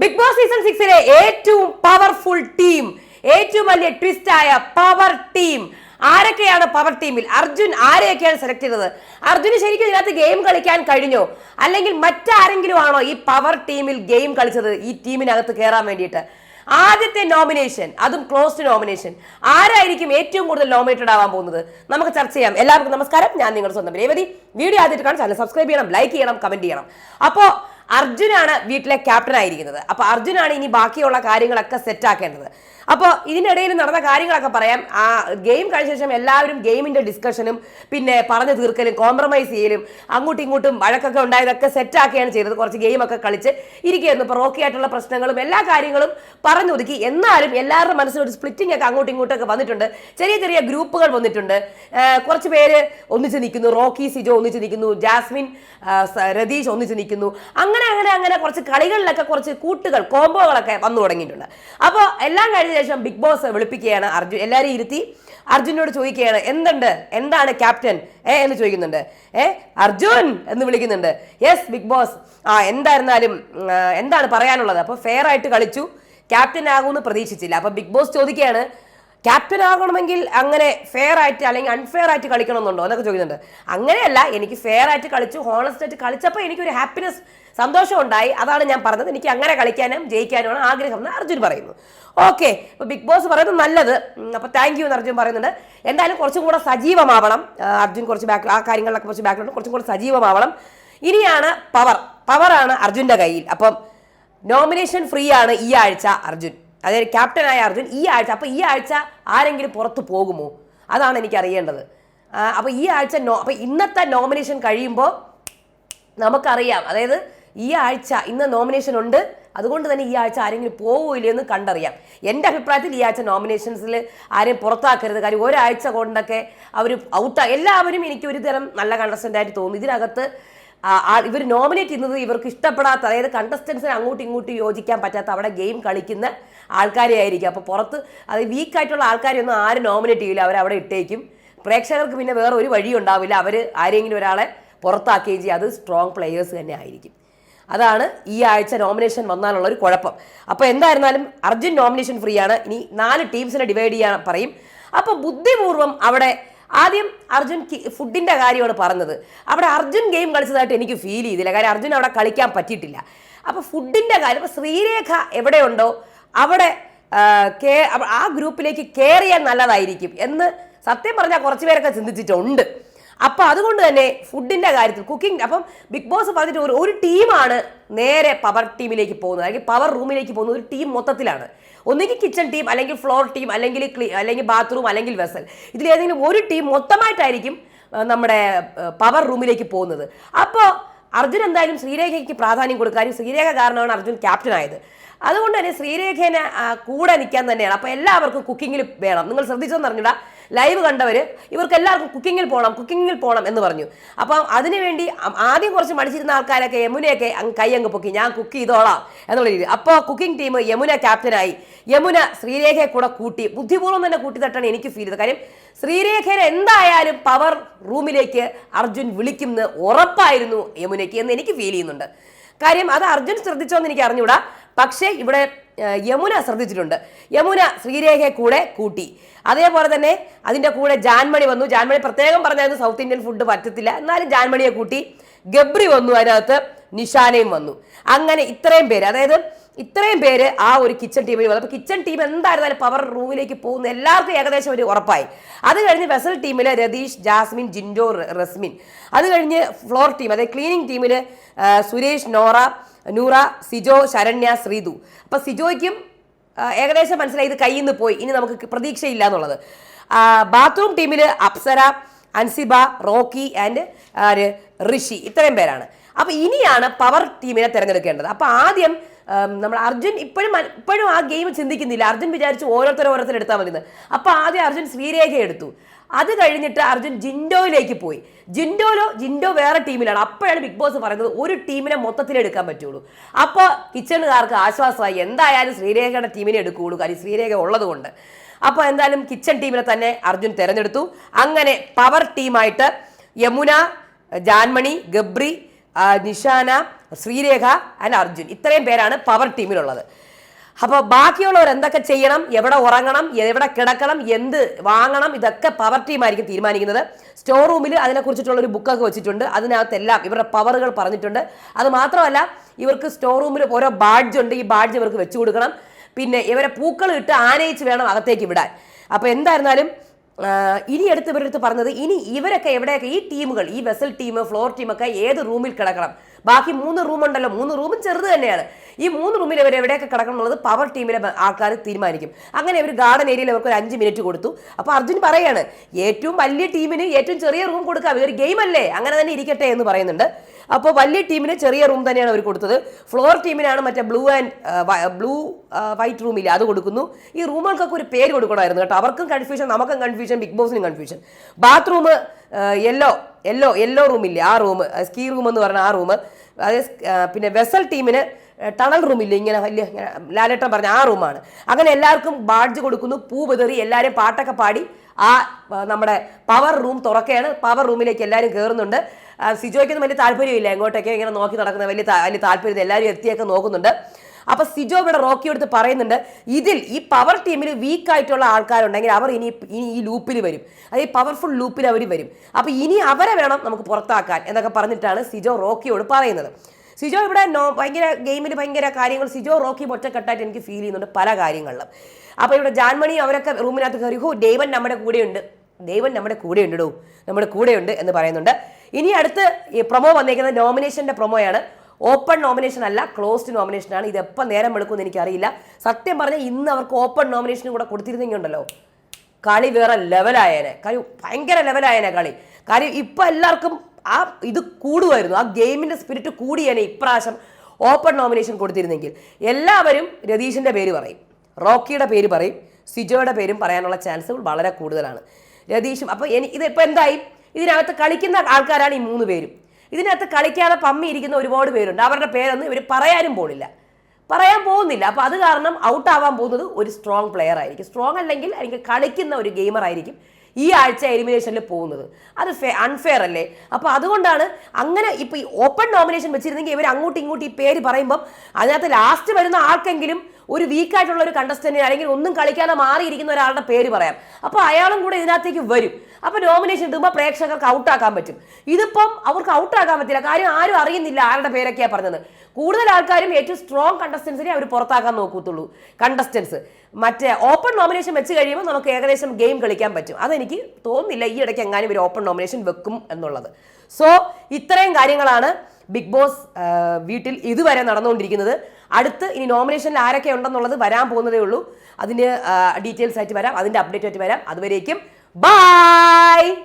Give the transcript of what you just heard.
Big boss season സിക്സിലെ ഏറ്റവും powerful team ഏറ്റവും വലിയ ട്വിസ്റ്റ് ആയ പവർ ടീം ആരൊക്കെയാണ് പവർ ടീമിൽ അർജുൻ ആരെയൊക്കെയാണ് സെലക്ട് ചെയ്തത്? അർജുന് ശരിക്കും ഇതിനകത്ത് ഗെയിം കളിക്കാൻ കഴിഞ്ഞോ? അല്ലെങ്കിൽ മറ്റാരെങ്കിലും ആണോ ഈ പവർ ടീമിൽ ഗെയിം കളിച്ചത് ഈ ടീമിനകത്ത് കയറാൻ വേണ്ടിയിട്ട്? ആദ്യത്തെ നോമിനേഷൻ അതും ക്ലോസ്ഡ് നോമിനേഷൻ ആരായിരിക്കും ഏറ്റവും കൂടുതൽ നോമിനേറ്റഡ് ആവാൻ പോകുന്നത്? നമുക്ക് ചർച്ച ചെയ്യാം. എല്ലാവർക്കും നമസ്കാരം. ഞാൻ നിങ്ങളുടെ സ്വന്തം രേവതി. വീഡിയോ ആദ്യമായിട്ട് കാണാൻ ചാനൽ സബ്സ്ക്രൈബ് ചെയ്യണം ലൈക്ക് ചെയ്യണം കമന്റ് ചെയ്യണം. അപ്പോൾ അർജുനാണ് വീട്ടിലെ ക്യാപ്റ്റൻ ആയിരിക്കുന്നത് അപ്പൊ അർജുനാണ് ഇനി ബാക്കിയുള്ള കാര്യങ്ങളൊക്കെ സെറ്റ് ആക്കേണ്ടത്. അപ്പോൾ ഇതിനിടയിൽ നടന്ന കാര്യങ്ങളൊക്കെ പറയാം. ആ ഗെയിം കഴിഞ്ഞ ശേഷം എല്ലാവരും ഗെയിമിന്റെ ഡിസ്കഷനും പിന്നെ പറഞ്ഞു തീർക്കലും കോംപ്രമൈസ് ചെയ്യലും അങ്ങോട്ടും ഇങ്ങോട്ടും വഴക്കൊക്കെ ഉണ്ടായതൊക്കെ സെറ്റ് ആക്കിയാണ് ചെയ്തത്. കുറച്ച് ഗെയിമൊക്കെ കളിച്ച് ഇരിക്കുകയായിരുന്നു. ഇപ്പോൾ റോക്കി ആയിട്ടുള്ള പ്രശ്നങ്ങളും എല്ലാ കാര്യങ്ങളും പറഞ്ഞൊതുക്കി എന്നാലും എല്ലാവരുടെ മനസ്സിലൊരു സ്പ്ലിറ്റിംഗ് ഒക്കെ അങ്ങോട്ടും ഇങ്ങോട്ടൊക്കെ വന്നിട്ടുണ്ട്. ചെറിയ ചെറിയ ഗ്രൂപ്പുകൾ വന്നിട്ടുണ്ട്. കുറച്ച് പേര് ഒന്നിച്ച് നിൽക്കുന്നു. റോക്കി സിജോ ഒന്നിച്ച് നിൽക്കുന്നു. ജാസ്മിൻ രതീഷ് ഒന്നിച്ച് നിൽക്കുന്നു. അങ്ങനെ അങ്ങനെ അങ്ങനെ കുറച്ച് കളികളിലൊക്കെ കുറച്ച് കൂട്ടുകൾ കോംബോകളൊക്കെ വന്നു തുടങ്ങിയിട്ടുണ്ട്. അപ്പോൾ എല്ലാം കഴിഞ്ഞ ശേഷം ബിഗ് ബോസ് വിളിപ്പിക്കുകയാണ് അർജുൻ എല്ലാവരും ഇരുത്തി അർജുനോട് ചോദിക്കുകയാണ് എന്തുണ്ട്? എന്താണ് ക്യാപ്റ്റൻ? ഏ? എന്ന് ചോദിക്കുന്നുണ്ട്. ഏ അർജുൻ? എന്ന് വിളിക്കുന്നുണ്ട്. Yes big boss. ആ എന്തായിരുന്നാലും എന്താണ് പറയാനുള്ളത്? അപ്പോൾ ഫെയർ ആയിട്ട് കളിച്ചു. ക്യാപ്റ്റൻ ആകുമെന്ന് പ്രതീക്ഷിച്ചില്ല. അപ്പോൾ ബിഗ് ബോസ് ചോദിക്കുകയാണ് ക്യാപ്റ്റൻ ആകണമെങ്കിൽ അങ്ങനെ ഫെയർ ആയിട്ട് അല്ലെങ്കിൽ അൺഫെയർ ആയിട്ട് കളിക്കണമെന്നുണ്ടോ? എന്നൊക്കെ ചോദിക്കുന്നുണ്ട്. അങ്ങനെയല്ല എനിക്ക് ഫെയർ ആയിട്ട് കളിച്ചു ഹോണസ്റ്റ് ആയിട്ട് കളിച്ചപ്പോൾ എനിക്കൊരു ഹാപ്പിനെസ് സന്തോഷം ഉണ്ടായി അതാണ് ഞാൻ പറഞ്ഞത്. എനിക്ക് അങ്ങനെ കളിക്കാനും ജയിക്കാനുമാണ് ആഗ്രഹം എന്ന് അർജുൻ പറയുന്നു. ഓക്കെ. അപ്പോൾ ബിഗ് ബോസ് പറയുന്നത് നല്ലത്. അപ്പോൾ താങ്ക് യു എന്ന് അർജുൻ പറയുന്നുണ്ട്. എന്തായാലും കുറച്ചും കൂടെ സജീവമാവണം. അർജുൻ കുറച്ച് ബാക്ക് ആ കാര്യങ്ങളിലൊക്കെ കുറച്ച് ബാക്ക് കുറച്ചും കൂടെ സജീവമാവണം. ഇനിയാണ് പവർ പവറാണ് അർജുന്റെ കയ്യിൽ. അപ്പം നോമിനേഷൻ ഫ്രീ ആണ് ഈ ആഴ്ച അർജുൻ. അതായത് ക്യാപ്റ്റനായ അർജുൻ ഈ ആഴ്ച. അപ്പോൾ ഈ ആഴ്ച ആരെങ്കിലും പുറത്ത് പോകുമോ? അതാണ് എനിക്ക് അറിയേണ്ടത്. അപ്പോൾ ഈ ആഴ്ച നോ അപ്പോൾ ഇന്നത്തെ നോമിനേഷൻ കഴിയുമ്പോൾ നമുക്കറിയാം. അതായത് ഈ ആഴ്ച ഇന്ന് നോമിനേഷൻ ഉണ്ട്. അതുകൊണ്ട് തന്നെ ഈ ആഴ്ച ആരെങ്കിലും പോവില്ലേ എന്ന് കണ്ടറിയാം. എന്റെ അഭിപ്രായത്തിൽ ഈ ആഴ്ച നോമിനേഷൻസിൽ ആരെയും പുറത്താക്കരുത്. കാര്യം ഒരാഴ്ച കൊണ്ടൊക്കെ അവർ ഔട്ടാ എല്ലാവരും എനിക്ക് ഒരു തരം നല്ല കണ്ടസ്റ്റന്റ് ആയിട്ട് തോന്നും. ഇതിനകത്ത് ഇവർ നോമിനേറ്റ് ചെയ്യുന്നത് ഇവർക്ക് ഇഷ്ടപ്പെടാത്ത അതായത് കണ്ടസ്റ്റൻസിന് അങ്ങോട്ടും ഇങ്ങോട്ടും യോജിക്കാൻ പറ്റാത്ത അവിടെ ഗെയിം കളിക്കുന്ന ആൾക്കാരെ ആയിരിക്കും. അപ്പോൾ പുറത്ത് അത് വീക്കായിട്ടുള്ള ആൾക്കാരെയൊന്നും ആരും നോമിനേറ്റ് ചെയ്യില്ല. അവർ അവിടെ ഇട്ടേക്കും. പ്രേക്ഷകർക്ക് പിന്നെ വേറെ ഒരു വഴി ഉണ്ടാവില്ല. അവർ ആരെങ്കിലും ഒരാളെ പുറത്താക്കുകയും ചെയ്യും. അത് സ്ട്രോങ് പ്ലെയേഴ്സ് തന്നെ ആയിരിക്കും. അതാണ് ഈ ആഴ്ച നോമിനേഷൻ വന്നാലുള്ള ഒരു കുഴപ്പം. അപ്പോൾ എന്തായിരുന്നാലും അർജുൻ നോമിനേഷൻ ഫ്രീ ആണ്. ഇനി നാല് ടീംസിനെ ഡിവൈഡ് ചെയ്യാൻ പറയും. അപ്പോൾ ബുദ്ധിപൂർവം അവിടെ ആദ്യം അർജുൻ ഫുഡിന്റെ കാര്യമാണ് പറഞ്ഞത്. അവിടെ അർജുൻ ഗെയിം കളിച്ചതായിട്ട് എനിക്ക് ഫീൽ ചെയ്തില്ല. കാര്യം അർജുൻ അവിടെ കളിക്കാൻ പറ്റിയിട്ടില്ല. അപ്പോൾ ഫുഡിന്റെ കാര്യം ഇപ്പോൾ ശ്രീരേഖ എവിടെയുണ്ടോ അവിടെ കേ- ആ ഗ്രൂപ്പിലേക്ക് കയറിയാൽ നല്ലതായിരിക്കും എന്ന് സത്യം പറഞ്ഞാൽ കുറച്ച് പേരൊക്കെ ചിന്തിച്ചിട്ടുണ്ട്. അപ്പൊ അതുകൊണ്ട് തന്നെ ഫുഡിന്റെ കാര്യത്തിൽ കുക്കിംഗ് അപ്പം ബിഗ് ബോസ് പറഞ്ഞിട്ട് ഒരു ഒരു ടീമാണ് നേരെ പവർ ടീമിലേക്ക് പോകുന്നത്. അല്ലെങ്കിൽ പവർ റൂമിലേക്ക് പോകുന്ന ഒരു ടീം മൊത്തത്തിലാണ്. ഒന്നുകിൽ കിച്ചൺ ടീം അല്ലെങ്കിൽ ഫ്ലോർ ടീം അല്ലെങ്കിൽ ക്ലീ അല്ലെങ്കിൽ ബാത്റൂം അല്ലെങ്കിൽ വെസൽ ഇതിൽ ഏതെങ്കിലും ഒരു ടീം മൊത്തമായിട്ടായിരിക്കും നമ്മുടെ പവർ റൂമിലേക്ക് പോകുന്നത്. അപ്പോൾ അർജുൻ എന്തായാലും ശ്രീരേഖയ്ക്ക് പ്രാധാന്യം കൊടുക്കാനും ശ്രീരേഖ കാരണമാണ് അർജുൻ ക്യാപ്റ്റൻ ആയത്. അതുകൊണ്ട് തന്നെ ശ്രീരേഖേനെ കൂടെ നിൽക്കാൻ തന്നെയാണ്. അപ്പോൾ എല്ലാവർക്കും കുക്കിങ്ങിൽ വേണം. നിങ്ങൾ ശ്രദ്ധിച്ചോന്ന് അറിഞ്ഞൂടാ. ലൈവ് കണ്ടവർ ഇവർക്ക് എല്ലാവർക്കും കുക്കിങ്ങിൽ പോകണം കുക്കിങ്ങിൽ പോകണം എന്ന് പറഞ്ഞു. അപ്പം അതിനുവേണ്ടി ആദ്യം കുറച്ച് മടിച്ചിരുന്ന ആൾക്കാരൊക്കെ യമുനയൊക്കെ കൈയങ്ങ് പൊക്കി ഞാൻ കുക്ക് ചെയ്തോളാം എന്നുള്ള രീതി. അപ്പോൾ കുക്കിംഗ് ടീം യമുന ക്യാപ്റ്റനായി. യമുന ശ്രീരേഖയെ കൂടെ കൂട്ടി ബുദ്ധിപൂർവം തന്നെ കൂട്ടി തട്ടാണ് എനിക്ക് ഫീൽ ചെയ്തത്. കാര്യം ശ്രീരേഖയെ എന്തായാലും പവർ റൂമിലേക്ക് അർജുൻ വിളിക്കുമെന്ന് ഉറപ്പായിരുന്നു യമുനയ്ക്ക് എന്ന് എനിക്ക് ഫീൽ ചെയ്യുന്നുണ്ട്. കാര്യം അത് അർജുൻ ശ്രദ്ധിച്ചോന്ന് എനിക്ക് അറിഞ്ഞൂടാ. പക്ഷേ ഇവിടെ യമുന ശ്രദ്ധിച്ചിട്ടുണ്ട്. യമുന ശ്രീരേഖയെ കൂടെ കൂട്ടി. അതേപോലെ തന്നെ അതിന്റെ കൂടെ ജാൻമണി വന്നു. ജാൻമണി പ്രത്യേകം പറഞ്ഞായിരുന്നു സൗത്ത് ഇന്ത്യൻ ഫുഡ് പറ്റത്തില്ല. എന്നാലും ജാൻമണിയെ കൂട്ടി ഗബ്രി വന്നു അതിനകത്ത്. നിഷാനയും വന്നു. അങ്ങനെ ഇത്രയും പേര്. അതായത് ഇത്രയും പേര് ആ ഒരു കിച്ചൺ ടീമിൽ വന്നു. അപ്പോൾ കിച്ചൺ ടീം എന്തായിരുന്നാലും പവർ റൂമിലേക്ക് പോകുന്ന. എല്ലാവർക്കും ഏകദേശം ഒരു ഉറപ്പായി. അത് കഴിഞ്ഞ് വെസൽ ടീമിൽ രതീഷ് ജാസ്മിൻ ജിൻഡോ റസ്മിൻ. അത് കഴിഞ്ഞ് ഫ്ലോർ ടീം അതായത് ക്ലീനിങ് ടീമിൽ സുരേഷ് നോറ നൂറ സിജോ ശരണ്യ ശ്രീതു. അപ്പോൾ സിജോയ്ക്കും ഏകദേശം മനസ്സിലായി ഇത് കയ്യിൽ നിന്ന് പോയി. ഇനി നമുക്ക് പ്രതീക്ഷയില്ല എന്നുള്ളത്. ബാത്റൂം ടീമിൽ അപ്സര അൻസിബ റോക്കി ആൻഡ് ഋഷി. ഇത്രയും പേരാണ്. അപ്പോൾ ഇനിയാണ് പവർ ടീമിനെ തിരഞ്ഞെടുക്കേണ്ടത്. അപ്പോൾ ആദ്യം നമ്മൾ അർജുൻ ഇപ്പോഴും ഇപ്പോഴും ആ ഗെയിം ചിന്തിക്കുന്നില്ല. അർജുൻ വിചാരിച്ചു ഓരോരുത്തരും ഓരോരുത്തരും എടുത്താൽ മതി അപ്പോൾ ആദ്യം അർജുൻ ശ്രീരേഖ എടുത്തു. അത് കഴിഞ്ഞിട്ട് അർജുൻ ജിൻഡോയിലേക്ക് പോയി. ജിൻഡോയിലോ ജിൻഡോ വേറെ ടീമിലാണ്. അപ്പോഴാണ് ബിഗ് ബോസ് പറയുന്നത് ഒരു ടീമിനെ മൊത്തത്തിൽ എടുക്കാൻ പറ്റുള്ളൂ. അപ്പോൾ കിച്ചണുകാർക്ക് ആശ്വാസമായി. എന്തായാലും ശ്രീരേഖയുടെ ടീമിനെ എടുക്കുകയുള്ളൂ. കാര്യം ശ്രീരേഖ ഉള്ളതുകൊണ്ട്. അപ്പോൾ എന്തായാലും കിച്ചൺ ടീമിനെ തന്നെ അർജുൻ തിരഞ്ഞെടുത്തു. അങ്ങനെ പവർ ടീമായിട്ട് യമുന ജാൻമണി ഗബ്രി നിഷാന ശ്രീരേഖ ആൻഡ് അർജുൻ. ഇത്രയും പേരാണ് പവർ ടീമിലുള്ളത് അപ്പോൾ ബാക്കിയുള്ളവർ എന്തൊക്കെ ചെയ്യണം? എവിടെ ഉറങ്ങണം? എവിടെ കിടക്കണം? എന്ത് വാങ്ങണം? ഇതൊക്കെ പവർ ടീമായിരിക്കും തീരുമാനിക്കുന്നത്. സ്റ്റോർ റൂമിൽ അതിനെക്കുറിച്ചിട്ടുള്ള ഒരു ബുക്കൊക്കെ വെച്ചിട്ടുണ്ട്. അതിനകത്തെല്ലാം ഇവരുടെ പവറുകൾ പറഞ്ഞിട്ടുണ്ട്. അത് മാത്രമല്ല ഇവർക്ക് സ്റ്റോർ റൂമിൽ ഓരോ ബാഡ്ജ് ഉണ്ട്. ഈ ബാഡ്ജ് ഇവർക്ക് വെച്ചു കൊടുക്കണം. പിന്നെ ഇവരെ പൂക്കൾ ഇട്ട് ആനയിച്ച് വേണം അകത്തേക്ക് വിടാൻ. അപ്പോൾ എന്തായിരുന്നാലും ഇനി എടുത്ത് ഇവരെടുത്ത് അടുത്ത് പറഞ്ഞത് ഇനി ഇവരൊക്കെ എവിടെയൊക്കെ ഈ ടീമുകൾ ഈ വെസൽ ടീം ഫ്ലോർ ടീമൊക്കെ ഏത് റൂമിൽ കിടക്കണം? ബാക്കി മൂന്ന് റൂം ഉണ്ടല്ലോ. മൂന്ന് റൂമും ചെറുത് തന്നെയാണ്. ഈ മൂന്ന് റൂമിൽ ഇവർ എവിടെയൊക്കെ കിടക്കണം എന്നുള്ളത് പവർ ടീമിലെ ആൾക്കാർ തീരുമാനിക്കും. അങ്ങനെ ഒരു ഗാർഡൻ ഏരിയയിൽ അവർക്ക് ഒരു അഞ്ച് മിനിറ്റ് കൊടുത്തു. അപ്പോൾ അർജുൻ പറയാണ് ഏറ്റവും വലിയ ടീമിന് ഏറ്റവും ചെറിയ റൂം കൊടുക്കാം. ഇതൊരു ഗെയിം അല്ലേ? അങ്ങനെ തന്നെ ഇരിക്കട്ടെ എന്ന് പറയുന്നുണ്ട്. അപ്പോൾ വലിയ ടീമിന് ചെറിയ റൂം തന്നെയാണ് അവർ കൊടുത്തത്. ഫ്ലോർ ടീമിനാണ് മറ്റേ ബ്ലൂ ആൻഡ് ബ്ലൂ വൈറ്റ് റൂമില്ല അത് കൊടുക്കുന്നു. ഈ റൂമുകൾക്കൊക്കെ ഒരു പേര് കൊടുക്കണമായിരുന്നു കേട്ടോ. അവർക്കും കൺഫ്യൂഷൻ നമുക്കും confusion big ബോസിനും confusion bathroom yellow yellow yellow റൂമില്ല ആ റൂം സ്കീ റൂം എന്ന് പറഞ്ഞ ആ റൂം അതായത് പിന്നെ വെസൽ ടീമിന് ടണൽ റൂമില്ല ഇങ്ങനെ വലിയ ലാലേട്ടൻ പറഞ്ഞ ആ റൂമാണ് അങ്ങനെ എല്ലാവർക്കും ബാഡ്ജ് കൊടുക്കുന്നു പൂ വിതറി എല്ലാവരും പാട്ടൊക്കെ പാടി ആ നമ്മുടെ പവർ റൂം തുറക്കുകയാണ്. പവർ റൂമിലേക്ക് എല്ലാവരും കയറുന്നുണ്ട് സിജോയ്ക്കൊന്നും വലിയ താല്പര്യമില്ല. എങ്ങോട്ടൊക്കെ ഇങ്ങനെ നോക്കി നടക്കുന്ന വലിയ വലിയ താല്പര്യം എല്ലാവരും എത്തിയൊക്കെ നോക്കുന്നുണ്ട്. അപ്പൊ സിജോ ഇവിടെ റോക്കി എടുത്ത് പറയുന്നുണ്ട് ഇതിൽ ഈ പവർ ടീമിൽ വീക്ക് ആയിട്ടുള്ള ആൾക്കാരുണ്ടെങ്കിൽ അവർ ഇനി ഇനി ഈ ലൂപ്പിൽ വരും. അത് ഈ പവർഫുൾ ലൂപ്പിൽ അവർ വരും. അപ്പൊ ഇനി അവരെ വേണം നമുക്ക് പുറത്താക്കാൻ എന്നൊക്കെ പറഞ്ഞിട്ടാണ് സിജോ റോക്കിയോട് പറയുന്നത്. സിജോ ഇവിടെ നോ ഭയങ്കര ഗെയിമിൽ ഭയങ്കര കാര്യങ്ങൾ സിജോ റോക്കി ഒറ്റക്കെട്ടായിട്ട് എനിക്ക് ഫീൽ ചെയ്യുന്നുണ്ട് പല കാര്യങ്ങളിലും. അപ്പോൾ ഇവിടെ ജാൻമണി അവരൊക്കെ റൂമിനകത്ത് കയറി ഹോ ദൈവൻ നമ്മുടെ കൂടെയുണ്ട്. ദൈവൻ നമ്മുടെ കൂടെയുണ്ട് നമ്മുടെ കൂടെയുണ്ട് എന്ന് പറയുന്നുണ്ട്. ഇനി അടുത്ത് പ്രൊമോ വന്നേക്കുന്നത് നോമിനേഷന്റെ പ്രൊമോയാണ് ഓപ്പൺ നോമിനേഷൻ അല്ല ക്ലോസ്ഡ് നോമിനേഷൻ ആണ്. ഇത് എപ്പോൾ നേരം എടുക്കുമെന്ന് എനിക്കറിയില്ല. സത്യം പറഞ്ഞാൽ ഇന്ന് അവർക്ക് ഓപ്പൺ നോമിനേഷനും കൂടെ കൊടുത്തിരുന്നെങ്കിൽ ഉണ്ടല്ലോ കളി വേറെ ലെവലായേനെ കളി ഭയങ്കര ലെവലായേനെ കളി. കാര്യം ഇപ്പം എല്ലാവർക്കും ആ ഇത് കൂടുമായിരുന്നു. ആ ഗെയിമിന്റെ സ്പിരിറ്റ് കൂടിയേനെ ഇപ്രാവശ്യം ഓപ്പൺ നോമിനേഷൻ കൊടുത്തിരുന്നെങ്കിൽ. എല്ലാവരും രതീഷിന്റെ പേര് പറയും. റോക്കിയുടെ പേര് പറയും. സിജോയുടെ പേരും പറയാനുള്ള ചാൻസുകൾ വളരെ കൂടുതലാണ്. രതീഷും അപ്പോൾ എനിക്ക് ഇതിപ്പോൾ എന്തായി? ഇതിനകത്ത് കളിക്കുന്ന ആൾക്കാരാണ് ഈ മൂന്ന് പേരും. ഇതിനകത്ത് കളിക്കാതെ പമ്മി ഇരിക്കുന്ന ഒരുപാട് പേരുണ്ട്. അവരുടെ പേരൊന്നും ഇവർ പറയാനും പോണില്ല. പറയാൻ പോകുന്നില്ല. അപ്പോൾ അത് കാരണം ഔട്ടാവാൻ പോകുന്നത് ഒരു സ്ട്രോങ് പ്ലെയർ ആയിരിക്കും. സ്ട്രോങ് അല്ലെങ്കിൽ അല്ലെങ്കിൽ കളിക്കുന്ന ഒരു ഗെയിമർ ആയിരിക്കും ഈ ആഴ്ച എലിമിനേഷനിൽ പോകുന്നത്. അത് അൺഫെയർ അല്ലേ? അപ്പോൾ അതുകൊണ്ടാണ് അങ്ങനെ ഇപ്പോൾ ഈ ഓപ്പൺ നോമിനേഷൻ വെച്ചിരുന്നെങ്കിൽ ഇവർ അങ്ങോട്ടും ഇങ്ങോട്ടും ഈ പേര് പറയുമ്പം അതിനകത്ത് ലാസ്റ്റ് വരുന്ന ആർക്കെങ്കിലും ഒരു വീക്കായിട്ടുള്ള ഒരു കണ്ടസ്റ്റന്റിന് അല്ലെങ്കിൽ ഒന്നും കളിക്കാതെ മാറിയിരിക്കുന്ന ഒരാളുടെ പേര് പറയാം. അപ്പോൾ അയാളും കൂടെ ഇതിനകത്തേക്ക് വരും. അപ്പോൾ നോമിനേഷൻ ഇടുമ്പോൾ പ്രേക്ഷകർക്ക് ഔട്ടാക്കാൻ പറ്റും. ഇതിപ്പം അവർക്ക് ഔട്ടാക്കാൻ പറ്റില്ല. കാര്യം ആരും അറിയുന്നില്ല ആരുടെ പേരൊക്കെയാ പറഞ്ഞത്. കൂടുതൽ ആൾക്കാരും ഏറ്റവും സ്ട്രോങ് കണ്ടസ്റ്റൻസിനെ അവർ പുറത്താക്കാൻ നോക്കത്തുള്ളൂ. കണ്ടസ്റ്റൻസ് മറ്റേ ഓപ്പൺ നോമിനേഷൻ വെച്ച് കഴിയുമ്പോൾ നമുക്ക് ഏകദേശം ഗെയിം കളിക്കാൻ പറ്റും. അതെനിക്ക് തോന്നുന്നില്ല ഈ ഇടയ്ക്ക് എങ്ങാനും ഒരു ഓപ്പൺ നോമിനേഷൻ വെക്കും എന്നുള്ളത്. സോ ഇത്രയും കാര്യങ്ങളാണ് ബിഗ് ബോസ് വീട്ടിൽ ഇതുവരെ നടന്നുകൊണ്ടിരിക്കുന്നത്. അടുത്ത് ഇനി നോമിനേഷനിൽ ആരൊക്കെ ഉണ്ടെന്നുള്ളത് വരാൻ പോകുന്നതേ ഉള്ളൂ. അതിന് ഡീറ്റെയിൽസ് ആയിട്ട് വരാം. അതിന്റെ അപ്ഡേറ്റ് ആയിട്ട് വരാം. അതുവരേക്കും ബൈ